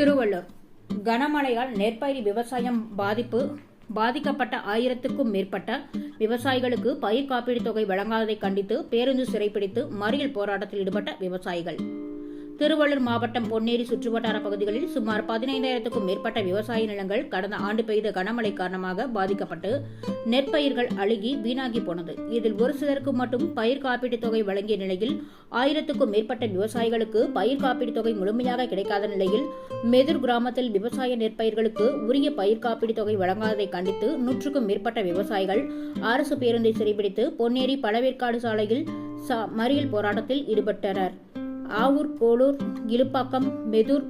திருவள்ளூர். கனமழையால் நெற்பயிர் விவசாயம் பாதிப்பு பாதிக்கப்பட்ட ஆயிரத்துக்கும் மேற்பட்ட விவசாயிகளுக்கு பயிர் காப்பீடு தொகை வழங்காததை கண்டித்து பேருந்து சிறைப்பிடித்து மறியல் போராட்டத்தில் ஈடுபட்ட விவசாயிகள். திருவள்ளூர் மாவட்டம் பொன்னேரி சுற்றுவட்டார பகுதிகளில் சுமார் பதினைந்தாயிரத்துக்கும் மேற்பட்ட விவசாய நிலங்கள் கடந்த ஆண்டு பெய்த கனமழை காரணமாக பாதிக்கப்பட்டு நெற்பயிர்கள் அழுகி வீணாகி போனது. இதில் ஒரு சிலருக்கு மட்டும் பயிர் காப்பீட்டுத் தொகை வழங்கிய நிலையில் ஆயிரத்துக்கும் மேற்பட்ட விவசாயிகளுக்கு பயிர் காப்பீட்டுத் தொகை முழுமையாக கிடைக்காத நிலையில் மெதுர் கிராமத்தில் விவசாய நெற்பயிர்களுக்கு உரிய பயிர் காப்பீட்டுத் தொகை வழங்காததை கண்டித்து நூற்றுக்கும் மேற்பட்ட விவசாயிகள் அரசு பேருந்தை சிறைபிடித்து பொன்னேரி பழவேற்காடு சாலையில் மறியல் போராட்டத்தில் ஈடுபட்டனர். ஆவூர் போலூர் இலுப்பாக்கம் மெதூர்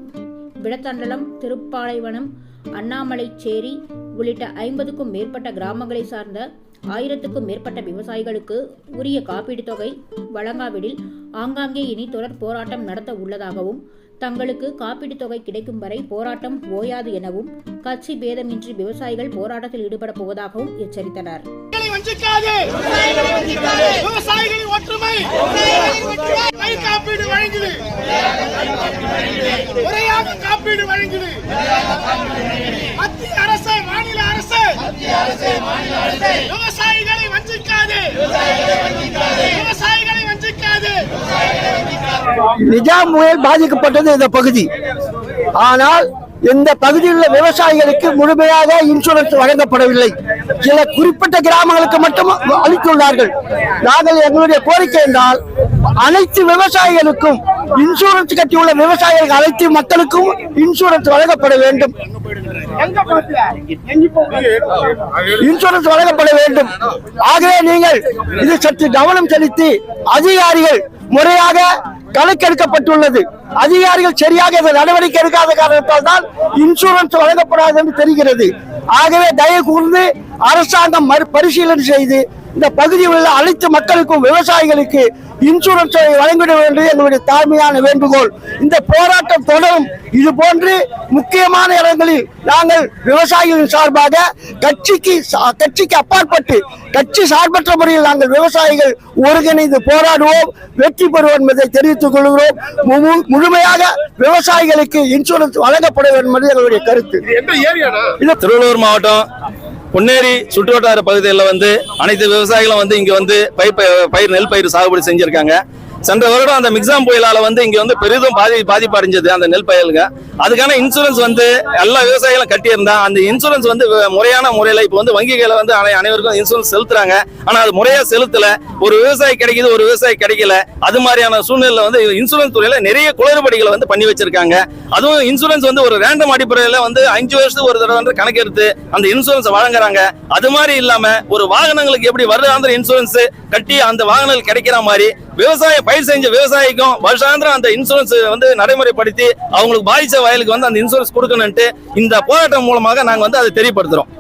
விடத்தண்டலம் திருப்பாலைவனம் அண்ணாமலைச்சேரி உள்ளிட்ட ஐம்பதுக்கும் மேற்பட்ட கிராமங்களை சார்ந்த ஆயிரத்துக்கும் மேற்பட்ட விவசாயிகளுக்கு உரிய காப்பீடு தொகை வழங்காவிடில் ஆங்காங்கே இனி தொடர் போராட்டம் நடத்த உள்ளதாகவும் தங்களுக்கு காப்பீட்டுத் தொகை கிடைக்கும் வரை போராட்டம் ஓயாது எனவும் கட்சி பேதமின்றி விவசாயிகள் போராட்டத்தில் ஈடுபட போவதாகவும் எச்சரித்தனர். காப்பீடு காப்பீடு மத்திய அரசு மாநில அரசு விவசாயிகளை வஞ்சிக்காதே விவசாயிகளை வஞ்சிக்காதே நிஜாம் புயல் பாதிக்கப்பட்டது இந்த பகுதி. ஆனால் இந்த பகுதியில் உள்ள விவசாயிகளுக்கு முழுமையாக இன்சூரன்ஸ் வழங்கப்படவில்லை. சில குறிப்பிட்ட கிராமங்களுக்கு மட்டும் அளித்துள்ளார்கள். நாங்கள் எங்களுடைய கோரிக்கை என்றால் அனைத்து விவசாயிகளுக்கும் இன்சூரன்ஸ் கட்டியுள்ள விவசாயிகள் அனைத்து மக்களுக்கும் இன்சூரன்ஸ் வழங்கப்பட வேண்டும். இன்சூரன்ஸ் வழங்கப்பட வேண்டும். ஆகவே நீங்கள் இது சற்று கவனம் செலுத்தி அதிகாரிகள் முறையாக கணக்கெடுக்கப்பட்டுள்ளது. அதிகாரிகள் சரியாக நடவடிக்கை எடுக்காத காரணத்தால் தான் இன்சூரன்ஸ் வழங்கப்படாது என்று தெரிகிறது. ஆகவே தயவு கூர்ந்து அரசாங்கம் மறு பரிசீலனை செய்து இந்த பகுதியில் உள்ள அனைத்து மக்களுக்கும் விவசாயிகளுக்கு இன்சூரன்ஸ் வழங்கிட வேண்டும் எங்களுடைய தாழ்மையான வேண்டுகோள். இந்த போராட்டம் தொடரும். இது போன்று முக்கியமான இடங்களில் நாங்கள் விவசாயிகளின் சார்பாக கட்சிக்கு சா- கட்சிக்கு அப்பாற்பட்டு கட்சி சார்பற்ற முறையில் நாங்கள் விவசாயிகள் ஒருங்கிணைந்து போராடுவோம் வெற்றி பெறுவோம் என்பதை தெரிவித்துக் கொள்கிறோம். மு- முழுமையாக விவசாயிகளுக்கு இன்சூரன்ஸ் வழங்கப்பட வேண்டும் என்பது எங்களுடைய கருத்து. எந்த ஏரியாடா? இது திருவள்ளூர் மாவட்டம். பொன்னேரி சுற்றுவட்டார பகுதிகளில் வந்து அனைத்து விவசாயிகளும் வந்து இங்கே வந்து பயிர் ப- பயிர் நெல் பயிர் சாகுபடி செஞ்சுருக்காங்க. சென்ற வருடம் அந்த மிக்ஸாம் புயலால வந்து இங்க வந்து பெரிதும் பாதி பாதிப்பு அடைஞ்சது அந்த நெல் பயலுங்க அதுக்கான இன்சூரன்ஸ் வந்து எல்லா விவசாயிகளும் கட்டியிருந்தா அந்த இன்சூரன்ஸ் வந்து முறையான முறையில இப்போ வந்து வங்கிகளை வந்து அனை- அனைவருக்கும் இன்சூரன்ஸ் செலுத்துறாங்க. ஆனா அது முறையா செலுத்தல. ஒரு விவசாயி கிடைக்குது ஒரு விவசாயி கிடைக்கல. அது மாதிரியான சூழ்நிலை வந்து இன்சூரன்ஸ் துறையில நிறைய குளறுபடிகளை வந்து பண்ணி வச்சிருக்காங்க. அதுவும் இன்சூரன்ஸ் வந்து ஒரு ரேண்டம் அடிப்படையில வந்து அஞ்சு வருஷத்துக்கு ஒரு தடவை வந்து கணக்கெடுத்து அந்த இன்சூரன்ஸ் வழங்குறாங்க. அது மாதிரி இல்லாம ஒரு வாகனங்களுக்கு எப்படி வருடாந்திர இன்சூரன்ஸ் கட்டி அந்த வாகனங்கள் கிடைக்கிற மாதிரி விவசாய பயிர் செஞ்ச விவசாயிக்கும் வருஷாந்திரம் அந்த இன்சூரன்ஸ் வந்து நடைமுறைப்படுத்தி அவங்களுக்கு பாதிச்ச வயலுக்கு வந்து அந்த இன்சூரன்ஸ் கொடுக்கணும்ட்டு இந்த போராட்டம் மூலமாக நாங்க வந்து அதை தெரியப்படுத்துறோம்.